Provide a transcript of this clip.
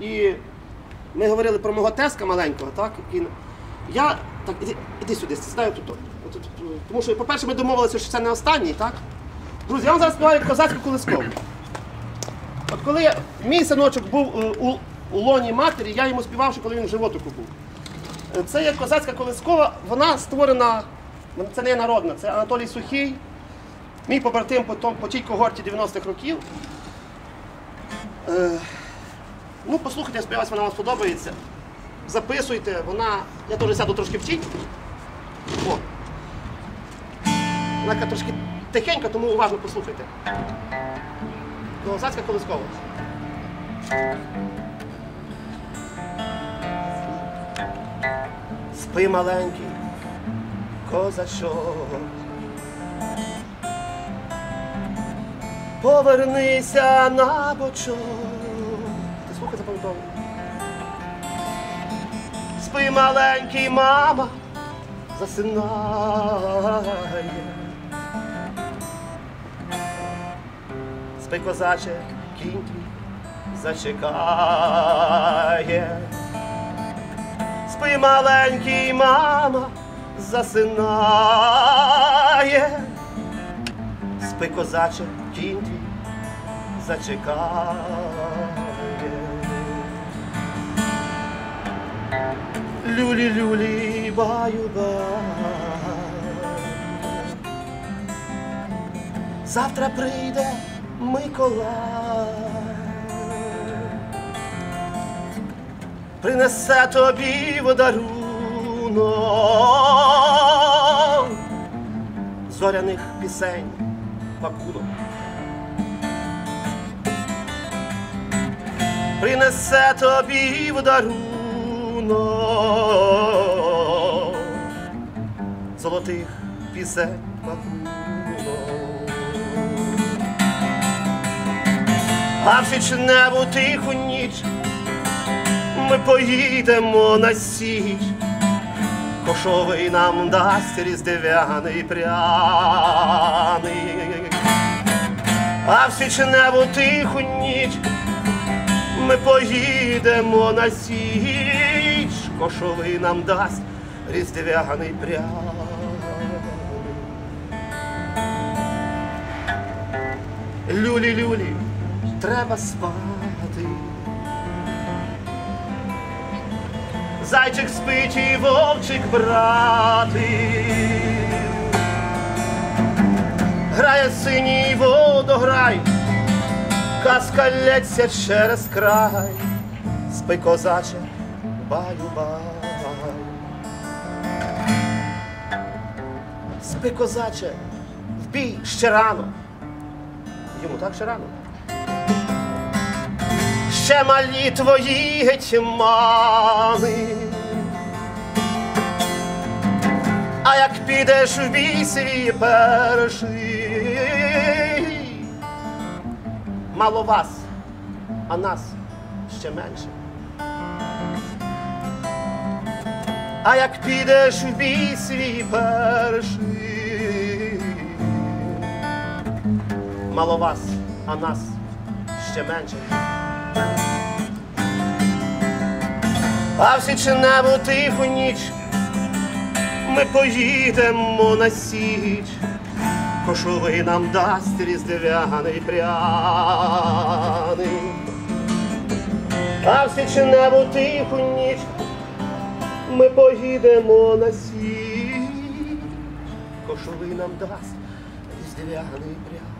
І ми говорили про мого теска маленького, так? який- Я. Так, іди, іди сюди, стаю тут. Е, Тому що, по-перше, ми домовилися, що це не останній, так? Друзі, я вам зараз співаю козацьку колискову. От коли мій синочок був е, у, у лоні матері, я йому співав, що коли він животику був. Е, Це є козацька колискова, вона створена, це не народна, це Анатолій Сухий, мій побратим по, по тій когорті 90-х років. Ну, послухайте, я сподіваюся, вона вам сподобається. Записуйте, вона. Я теж сяду трошки в тінь. О. Вона трошки тихенька, тому уважно послухайте. Козацька колискова. Спи маленький козачок. Повернися на бочок. Слухай запам'ятовуй. Спи маленький, мама, засинає. Спи козаче, кінь твій зачекає. Спи маленький, мама, засинає. Спи козаче, кінь твій зачекає. Люлі-люлі, баю-ба. Завтра прийде Миколай. Принесе тобі подарунок зоряних пісень пакунок. Принесе тобі подарунок золотих пісень пакунок. А в січневу тиху ніч ми поїдемо на січ. Кошовий нам дасть різдвяний пряник. А в січневу тиху ніч ми поїдемо на січ. Кошовий нам дасть різдвяний пряник. Люлі-люлі, треба спати. Зайчик спить і вовчик брати. Грає синій водограй, казка лється через край, спи козаче, баю-бай. Спи козаче, в бій ще рано. Йому так ще рано. Ще малі твої гетьмани. А як підеш в бій свій перший, мало вас, а нас ще менше. А як підеш в бій свій перший, мало вас, а нас ще менше. А в січневу тиху ніч ми поїдемо на січ, кошовий нам дасть різдвяний пряник. А в січневу тиху ніч ми поїдемо на січ, кошовий нам дасть різдвяний пряник.